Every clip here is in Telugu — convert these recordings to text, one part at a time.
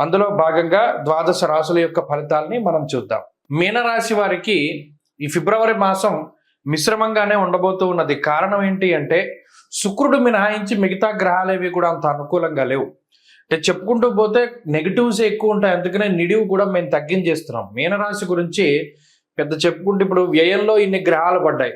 అందులో భాగంగా ద్వాదశ రాశుల యొక్క ఫలితాలని మనం చూద్దాం. మీనరాశి వారికి ఈ ఫిబ్రవరి మాసం మిశ్రమంగానే ఉండబోతూ ఉన్నది. కారణం ఏంటి అంటే శుక్రుడు మినహాయించి మిగతా గ్రహాలేవి కూడా అంత అనుకూలంగా లేవు. అంటే చెప్పుకుంటూ పోతే నెగిటివ్స్ ఎక్కువ ఉంటాయి. అందుకనే నిడివి కూడా మేము తగ్గించేస్తున్నాం. మీనరాశి గురించి పెద్ద చెప్పుకుంటే ఇప్పుడు వ్యయంలో ఇన్ని గ్రహాలు పడ్డాయి.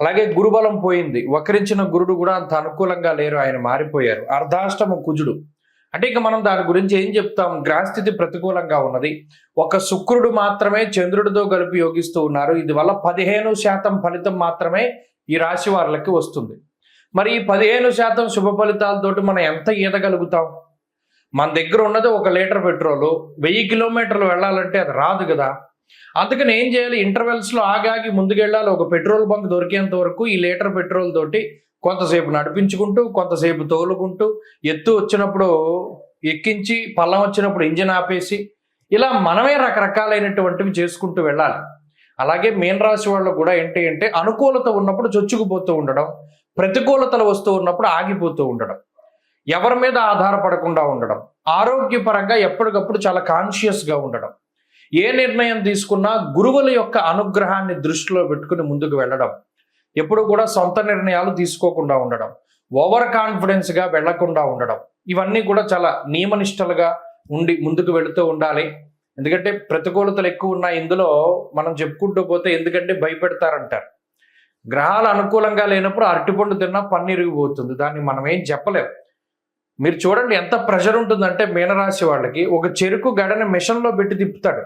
అలాగే గురుబలం పోయింది. వక్రించిన గురుడు కూడా అంత అనుకూలంగా లేరు. ఆయన మారిపోయారు. అర్ధాష్టమ కుజుడు. అంటే ఇక మనం దాని గురించి ఏం చెప్తాం? గ్రహస్థితి ప్రతికూలంగా ఉన్నది. ఒక శుక్రుడు మాత్రమే చంద్రుడితో కలిపి యోగిస్తూ ఉన్నారు. ఇది వల్ల పదిహేను శాతం ఫలితం మాత్రమే ఈ రాశి వారికి వస్తుంది. మరి ఈ పదిహేను శాతం శుభ ఫలితాలతోటి మనం ఎంత ఈదగలుగుతాం? మన దగ్గర ఉన్నది ఒక లీటర్ పెట్రోలు. వెయ్యి కిలోమీటర్లు వెళ్ళాలంటే అది రాదు కదా. అందుకని ఏం చేయాలి? ఇంటర్వెల్స్లో ఆగాగి ముందుకెళ్ళాలి. ఒక పెట్రోల్ బంక్ దొరికేంత వరకు ఈ లీటర్ పెట్రోల్ తోటి కొంతసేపు నడిపించుకుంటూ కొంతసేపు తోలుకుంటూ ఎత్తు వచ్చినప్పుడు ఎక్కించి పల్లం వచ్చినప్పుడు ఇంజిన్ ఆపేసి ఇలా మనమే రకరకాలైనటువంటివి చేసుకుంటూ వెళ్ళాలి. అలాగే మీన రాశి వాళ్ళు కూడా ఏంటి అంటే అనుకూలత ఉన్నప్పుడు చొచ్చుకుపోతూ ఉండడం ప్రతికూలతలు వస్తూ ఉన్నప్పుడు ఆగిపోతూ ఉండడం ఎవరి మీద ఆధారపడకుండా ఉండడం ఆరోగ్యపరంగా ఎప్పటికప్పుడు చాలా కాన్షియస్గా ఉండడం ఏ నిర్ణయం తీసుకున్నా గురువుల యొక్క అనుగ్రహాన్ని దృష్టిలో పెట్టుకుని ముందుకు వెళ్ళడం ఎప్పుడు కూడా సొంత నిర్ణయాలు తీసుకోకుండా ఉండడం ఓవర్ కాన్ఫిడెన్స్గా వెళ్ళకుండా ఉండడం ఇవన్నీ కూడా చాలా నియమనిష్టలుగా ఉండి ముందుకు వెళుతూ ఉండాలి. ఎందుకంటే ప్రతికూలతలు ఎక్కువ ఉన్నాయి ఇందులో మనం చెప్పుకుంటూ పోతే ఎందుకంటే భయపెడతారంటారు. గ్రహాలు అనుకూలంగా లేనప్పుడు అరటిపండు తిన్నా పన్నీరిగిపోతుంది దాన్ని మనం ఏం చెప్పలేం. మీరు చూడండి ఎంత ప్రెషర్ ఉంటుందంటే మీనరాశి వాళ్ళకి ఒక చెరుకు గడని మిషన్లో పెట్టి తిప్పుతాడు.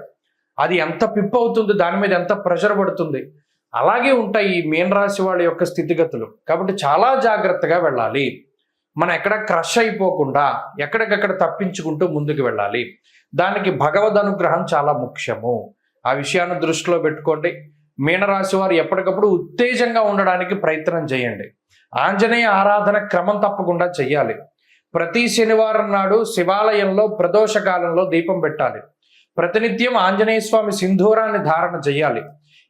అది ఎంత పిప్ అవుతుంది దాని మీద ఎంత ప్రెషర్ పడుతుంది. అలాగే ఉంటాయి ఈ మీనరాశి వాళ్ళ యొక్క స్థితిగతులు. కాబట్టి చాలా జాగ్రత్తగా వెళ్ళాలి. మనం ఎక్కడ క్రష్ అయిపోకుండా ఎక్కడికక్కడ తప్పించుకుంటూ ముందుకు వెళ్ళాలి. దానికి భగవద్ అనుగ్రహం చాలా ముఖ్యము. ఆ విషయాన్ని దృష్టిలో పెట్టుకోండి. మీనరాశి వారు ఎప్పటికప్పుడు ఉత్తేజంగా ఉండడానికి ప్రయత్నం చేయండి. ఆంజనేయ ఆరాధన క్రమం తప్పకుండా చేయాలి ప్రతి శనివారం నాడు శివాలయంలో ప్రదోష కాలంలో దీపం పెట్టాలి. ప్రతినిత్యం ఆంజనేయ స్వామి సింధూరాన్ని ధారణ చేయాలి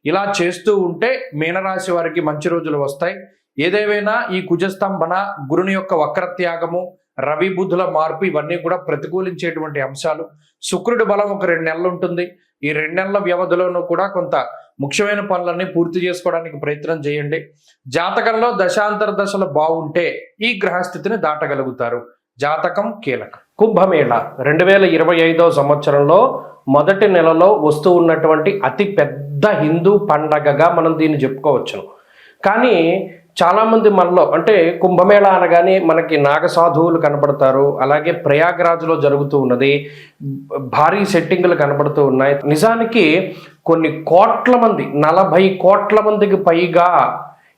ఇలా చేస్తూ ఉంటే మీనరాశి వారికి మంచి రోజులు వస్తాయి. ఏదేవైనా ఈ కుజస్తంభన గురుని యొక్క వక్రత్యాగము రవి బుద్ధుల మార్పు ఇవన్నీ కూడా ప్రతికూలించేటువంటి అంశాలు. శుక్రుడి బలం ఒక రెండు నెలలు ఉంటుంది. ఈ రెండు నెలల వ్యవధిలోనూ కూడా కొంత ముఖ్యమైన పనులన్నీ పూర్తి చేసుకోవడానికి ప్రయత్నం చేయండి. జాతకంలో దశాంతర దశలు బాగుంటే ఈ గ్రహస్థితిని దాటగలుగుతారు. జాతకం కీలకం. కుంభమేళ రెండు వేల ఇరవై ఐదో సంవత్సరంలో మొదటి నెలలో వస్తూ ఉన్నటువంటి అతి పెద్ద హిందూ పండగగా మనం దీన్ని చెప్పుకోవచ్చును. కానీ చాలామంది మనలో అంటే కుంభమేళ అనగానే మనకి నాగసాధువులు కనపడతారు కనబడతారు అలాగే ప్రయాగ్రాజ్లో జరుగుతూ ఉన్నది భారీ సెట్టింగులు కనబడుతూ ఉన్నాయి. నిజానికి కొన్ని కోట్ల మంది నలభై కోట్ల మందికి పైగా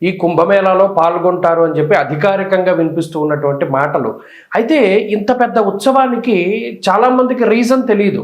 ఈ కుంభమేళాలో పాల్గొంటారు అని చెప్పి అధికారికంగా వినిపిస్తూ ఉన్నటువంటి మాటలు. అయితే ఇంత పెద్ద ఉత్సవానికి చాలామందికి రీజన్ తెలియదు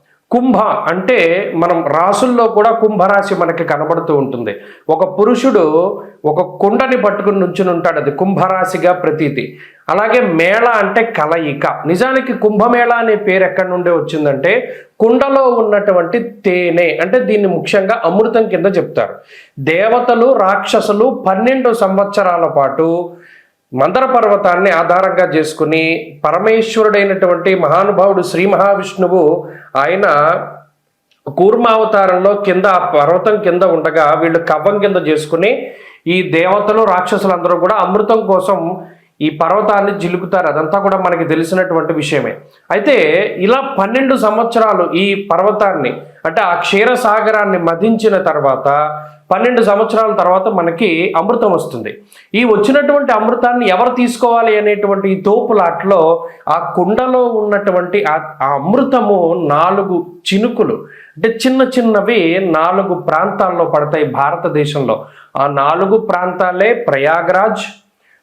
కుంభ అంటే మనం రాసుల్లో కూడా కుంభరాశి మనకి కనబడుతూ ఉంటుంది. ఒక పురుషుడు ఒక కుండని పట్టుకుని నుంచుని ఉంటాడు. అది కుంభరాశిగా ప్రతీతి. అలాగే మేళ అంటే కలయిక. నిజానికి కుంభమేళ అనే పేరు ఎక్కడి నుండి వచ్చిందంటే కుండలో ఉన్నటువంటి తేనె అంటే దీన్ని ముఖ్యంగా అమృతం కింద చెప్తారు. దేవతలు రాక్షసులు పన్నెండు సంవత్సరాల పాటు మందర పర్వతాన్ని ఆధారంగా చేసుకుని పరమేశ్వరుడైనటువంటి మహానుభావుడు శ్రీ మహావిష్ణువు ఆయన కూర్మావతారంలో కింద ఆ పర్వతం కింద ఉండగా వీళ్ళు కవ్వం కింద చేసుకుని ఈ దేవతలు రాక్షసులందరూ కూడా అమృతం కోసం ఈ పర్వతాన్ని జిలుకుతారు అదంతా కూడా మనకి తెలిసినటువంటి విషయమే. అయితే ఇలా పన్నెండు సంవత్సరాలు ఈ పర్వతాన్ని అంటే ఆ క్షీరసాగరాన్ని మధించిన తర్వాత పన్నెండు సంవత్సరాల తర్వాత మనకి అమృతం వస్తుంది. ఈ వచ్చినటువంటి అమృతాన్ని ఎవరు తీసుకోవాలి అనేటువంటి ఈ తోపులాట్లో ఆ కుండలో ఉన్నటువంటి ఆ అమృతము నాలుగు చినుకులు అంటే చిన్న చిన్నవి నాలుగు ప్రాంతాల్లో పడతాయి భారతదేశంలో. ఆ నాలుగు ప్రాంతాలే ప్రయాగ్రాజ్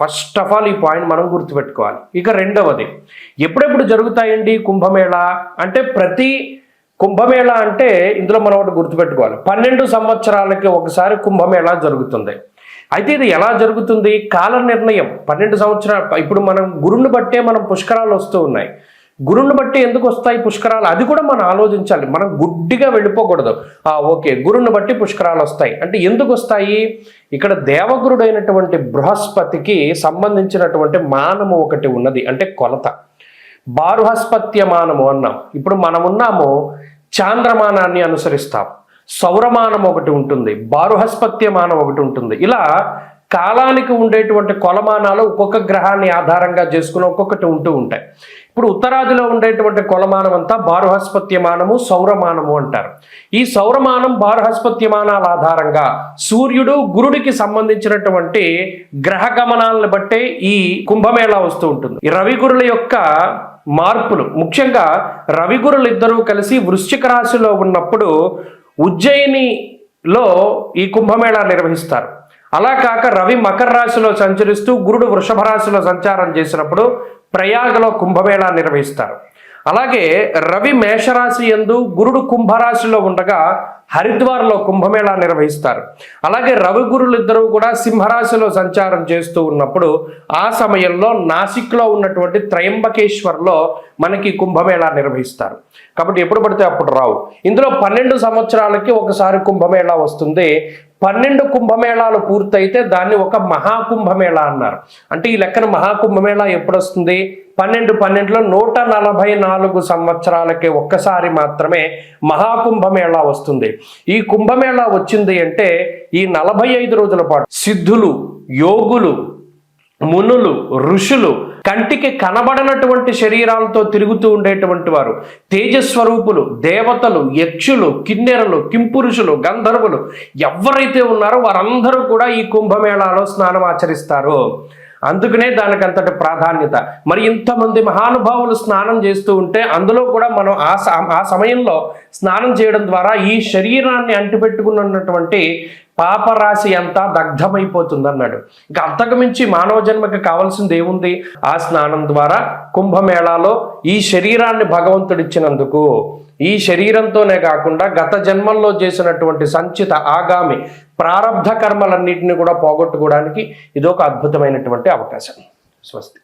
ఫస్ట్ ఆఫ్ ఆల్ ఈ పాయింట్ మనం గుర్తుపెట్టుకోవాలి. ఇక రెండవది ఎప్పుడెప్పుడు జరుగుతాయండి కుంభమేళ? అంటే ప్రతి కుంభమేళ అంటే ఇందులో మనం ఒకటి గుర్తుపెట్టుకోవాలి. పన్నెండు సంవత్సరాలకి ఒకసారి కుంభమేళ జరుగుతుంది. అయితే ఇది ఎలా జరుగుతుంది? కాల నిర్ణయం పన్నెండు సంవత్సరాలు ఇప్పుడు మనం గురుని బట్టే మనం పుష్కరాలు వస్తూ ఉన్నాయి. గురుని బట్టి ఎందుకు వస్తాయి పుష్కరాలు? అది కూడా మనం ఆలోచించాలి. మనం గుడ్డిగా వెళ్ళిపోకూడదు. ఆ ఓకే గురుని బట్టి పుష్కరాలు వస్తాయి. అంటే ఎందుకు వస్తాయి? ఇక్కడ దేవగురుడైనటువంటి బృహస్పతికి సంబంధించినటువంటి మానము ఒకటి ఉన్నది. అంటే కొలత. బారుహస్పత్య మానము అన్నాం. ఇప్పుడు మనం ఉన్నాము చాంద్రమానాన్ని అనుసరిస్తాం. సౌరమానం ఒకటి ఉంటుంది బారుహస్పత్యమానం ఒకటి ఉంటుంది. ఇలా కాలానికి ఉండేటువంటి కొలమానాలు ఒక్కొక్క గ్రహాన్ని ఆధారంగా చేసుకుని ఒక్కొక్కటి ఉంటూ ఉంటాయి. ఇప్పుడు ఉత్తరాదిలో ఉండేటువంటి కులమానం అంతా బారుహస్పత్యమానము సౌరమానము అంటారు. ఈ సౌరమానం బారుహస్పత్యమానాల ఆధారంగా సూర్యుడు గురుడికి సంబంధించినటువంటి గ్రహ గమనాలను బట్టే ఈ కుంభమేళా వస్తూ ఉంటుంది. ఈ రవి గురుల యొక్క మార్పులు ముఖ్యంగా రవి గురులు ఇద్దరూ కలిసి వృశ్చిక రాశిలో ఉన్నప్పుడు ఉజ్జయినిలో ఈ కుంభమేళా నిర్వహిస్తారు. అలా కాక రవి మకర రాశిలో సంచరిస్తూ గురుడు వృషభ రాశిలో సంచారం చేసినప్పుడు ప్రయాగలో కుంభమేళా నిర్వహిస్తారు. అలాగే రవి మేషరాశి ఎందు గురుడు కుంభరాశిలో ఉండగా హరిద్వార్లో కుంభమేళా నిర్వహిస్తారు. అలాగే రవి గురులు ఇద్దరు కూడా సింహరాశిలో సంచారం చేస్తూ ఉన్నప్పుడు ఆ సమయంలో నాసిక్లో ఉన్నటువంటి త్రయంబకేశ్వర్లో మనకి కుంభమేళా నిర్వహిస్తారు. కాబట్టి ఎప్పుడు పడితే అప్పుడు రావు. ఇందులో పన్నెండు సంవత్సరాలకి ఒకసారి కుంభమేళా వస్తుంది. పన్నెండు కుంభమేళాలు పూర్తయితే దాన్ని ఒక మహాకుంభమేళా అన్నారు. అంటే ఈ లెక్కన మహాకుంభమేళా ఎప్పుడు వస్తుంది పన్నెండు పన్నెండులో నూట నలభై నాలుగు సంవత్సరాలకి ఒక్కసారి మాత్రమే మహాకుంభమేళా వస్తుంది. ఈ కుంభమేళా వచ్చింది అంటే ఈ నలభై ఐదు రోజుల పాటు సిద్ధులు యోగులు మునులు ఋషులు కంటికి కనబడనటువంటి శరీరాలతో తిరుగుతూ ఉండేటువంటి వారు. తేజస్వరూపులు దేవతలు యక్షులు కిన్నెరలు కింపురుషులు గంధర్వులు ఎవరైతే ఉన్నారో వారందరూ కూడా ఈ కుంభమేళాలో స్నానం ఆచరిస్తారు. అందుకనే దానికి అంతటి ప్రాధాన్యత. మరి ఇంతమంది మహానుభావులు స్నానం చేస్తూ ఉంటే అందులో కూడా మనం ఆ ఆ సమయంలో స్నానం చేయడం ద్వారా ఈ శరీరాన్ని అంటిపెట్టుకున్నటువంటి పాపరాశి అంతా దగ్ధమైపోతుంది అన్నాడు ఇంకా అంతకుమించి మానవ జన్మకి కావాల్సింది ఏముంది ఆ స్నానం ద్వారా కుంభమేళాలో ఈ శరీరాన్ని భగవంతుడిచ్చినందుకు. ఈ శరీరంతోనే కాకుండా గత జన్మల్లో చేసినటువంటి సంచిత ఆగామి ప్రారంధ కర్మలన్నింటినీ కూడా పోగొట్టుకోవడానికి ఇదొక అద్భుతమైనటువంటి అవకాశం. స్వస్తి.